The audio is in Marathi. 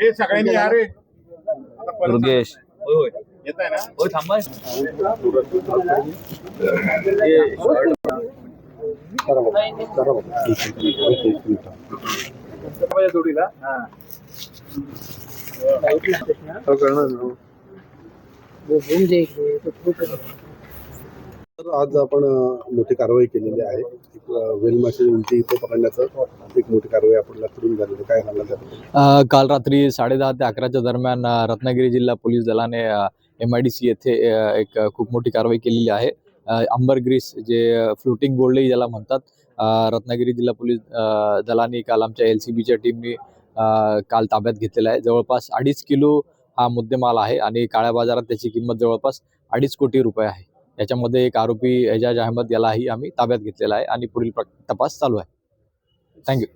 हे सगळ्यांनी या रे आता परत दुर्गेश. येत आहे ना? होय थांबा. जोडीला? तर आज आपण मोठी कारवाई केलेली आहे. एक वेलमाशी वेल उलटी इथं पकडण्याचं एक मोठी कारवाई आपण लाकडून झालेली काय सांगणार काल रात्री साडेदहा ते अकराच्या दरम्यान रत्नागिरी जिल्हा पोलीस दलाने एम आय डी सी येथे एक खूप मोठी कारवाई केलेली आहे. अंबरग्रीस अंबर ग्रीस जे फ्लोटिंग बोर्डही ज्याला म्हणतात रत्नागिरी जिल्हा पोलीस दलाने काल आमच्या एल सी बीच्या टीमनी काल ताब्यात घेतलेला आहे. जवळपास अडीच किलो हा मुद्देमाल आहे आणि काळ्या बाजारात त्याची किंमत जवळपास अडीच कोटी रुपये आहे. याच्यामध्ये एक आरोपी एजाज अहमद यालाही आम्ही ताब्यात घेतलेला आहे आणि पुढील तपास चालू आहे. थँक्यू